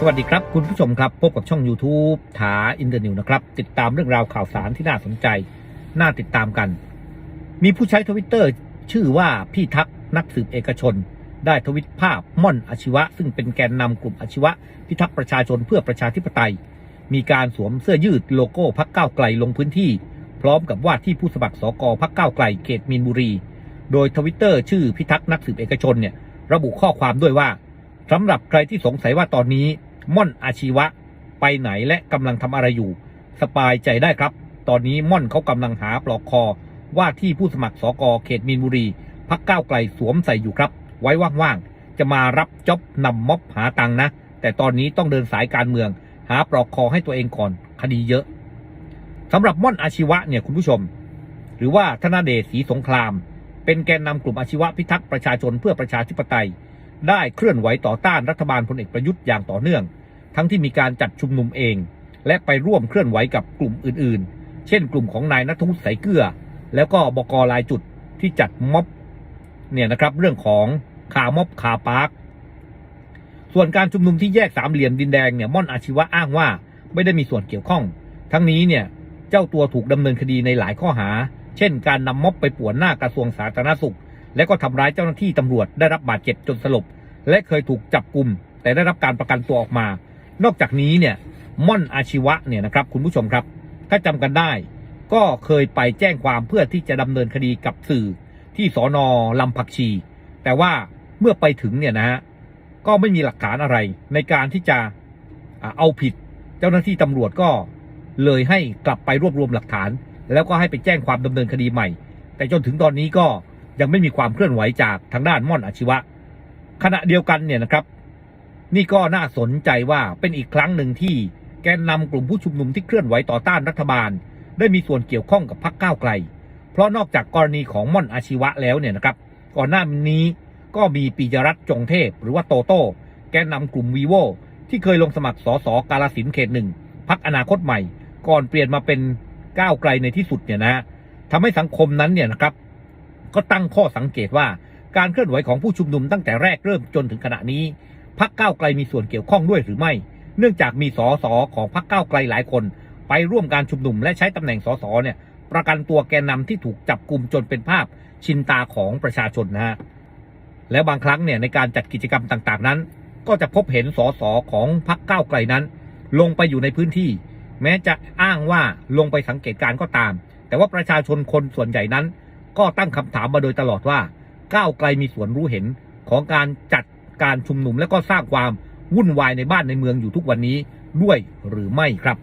สวัสดีครับคุณผู้ชมครับ พบกับช่อง YouTube ถาอินเตอร์นิวนะครับ ติดตามเรื่องราวข่าวสารที่น่าสนใจ น่าติดตามกัน มีผู้ใช้ทวิตเตอร์ชื่อว่าพี่ทักษ์นักสืบเอกชน ได้ทวิตภาพม่อนอาชีวะ ซึ่งเป็นแกนนำกลุ่มอาชีวะ พิทักษ์ประชาชนเพื่อประชาธิปไตย มีการสวมเสื้อยืดโลโก้พักก้าวไกลลงพื้นที่ พร้อมกับว่าที่ผู้สมัครสกพักก้าวไกลเขตมีนบุรี โดยทวิตเตอร์ชื่อพิทักษ์นักสืบเอกชนเนี่ยระบุข้อความด้วยว่าสำหรับใครที่สงสัยว่าตอนนี้ ม่อนอาชีวะ ไปไหนและกำลังทำอะไรอยู่ สบายใจได้ครับ ตอนนี้ม่อนเขากำลังหาปลอกคอ ว่าที่ผู้สมัครสกเขตมีนบุรีพักก้าวไกลสวมใส่อยู่ครับ ไว้ว่างๆจะมารับจ็อบนำม็อบหาตังนะ แต่ตอนนี้ต้องเดินสายการเมือง หาปลอกคอให้ตัวเองก่อนคดีเยอะสำหรับม่อนอาชีวะเนี่ยคุณผู้ชม หรือว่าธนาเดชศรีสงคราม เป็นแกนนำกลุ่มอาชีวะพิทักษ์ประชาชนเพื่อประชาธิปไตย ได้เคลื่อนไหวต่อต้านรัฐบาลพลเอกประยุทธ์อย่างต่อเนื่อง ทั้งที่มีการจัดชุมนุมเอง และไปร่วมเคลื่อนไหวกับกลุ่มอื่นๆ เช่น กลุ่มของนายนัทวุฒิสายเกลือ แล้วก็บกลายจุดที่จัดม็อบเนี่ยนะครับเรื่องของขาม็อบขาปาร์คส่วนการชุมนุมที่แยกสามเหลี่ยมดินแดงเนี่ยม่อนอาชีวะอ้างว่าไม่ได้มีส่วนเกี่ยวข้อง ทั้งนี้เนี่ยเจ้าตัวถูกดำเนินคดีในหลายข้อหา เช่น การนำม็อบไปป่วนหน้ากระทรวงสาธารณสุข และก็ทำร้ายเจ้าหน้าที่ตำรวจได้รับบาดเจ็บจนสลบ และเคยถูกจับกลุ่ม แต่ได้รับการประกันตัวออกมา นอกจากนี้เนี่ยม่อนอาชีวะเนี่ยนะครับคุณผู้ชมครับ ถ้าจำกันได้ ก็เคยไปแจ้งความเพื่อที่จะดำเนินคดีกับสื่อที่สอนอลำผักชี แต่ว่าเมื่อไปถึงเนี่ยนะฮะก็ไม่มีหลักฐานอะไรในการที่จะเอาผิด เจ้าหน้าที่ตำรวจก็เลยให้กลับไปรวบรวมหลักฐาน แล้วก็ให้ไปแจ้งความดำเนินคดีใหม่ แต่จนถึงตอนนี้ก็ ยังไม่มีความเคลื่อนไหวจากทางด้านม่อนอาชีวะ ขณะเดียวกันเนี่ยนะครับ นี่ก็น่าสนใจว่าเป็นอีกครั้งหนึ่งที่แกนนำกลุ่มผู้ชุมนุมที่เคลื่อนไหวต่อต้านรัฐบาล ได้มีส่วนเกี่ยวข้องกับพรรคก้าวไกล เพราะนอกจากกรณีของม่อนอาชีวะแล้วเนี่ยนะครับ ก่อนหน้านี้ก็มีปียรัตน์จงเทพ หรือว่าโตโต้แกนนำกลุ่มวีโวที่เคยลงสมัครสสกาลสินเขตหนึ่งพักอนาคตใหม่ ก่อนเปลี่ยนมาเป็นก้าวไกลในที่สุดเนี่ยนะทำให้สังคมนั้นเนี่ยนะครับ ก็ตั้งข้อสังเกตว่าการเคลื่อนไหวของผู้ชุมนุมตั้งแต่แรกเริ่มจนถึงขณะนี้พักก้าวไกลมีส่วนเกี่ยวข้องด้วยหรือไม่ เนื่องจากมีสสของพักก้าวไกลหลายคน ไปร่วมการชุมนุมและใช้ตำแหน่งสสเนี่ยประกันตัวแกนนำที่ถูกจับกลุ่มจนเป็นภาพชินตาของประชาชนนะฮะแล้วบางครั้งเนี่ยในการจัดกิจกรรมต่างๆนั้น ก็จะพบเห็นสสของพักก้าวไกลนั้น ลงไปอยู่ในพื้นที่ แม้จะอ้างว่าลงไปสังเกตการก็ตาม แต่ว่าประชาชนคนส่วนใหญ่นั้น ก็ตั้งคำถามมาโดยตลอดว่า ก้าวไกลมีส่วนรู้เห็นของการจัดการชุมนุมและก็สร้างความวุ่นวายในบ้านในเมืองอยู่ทุกวันนี้ด้วยหรือไม่ครับ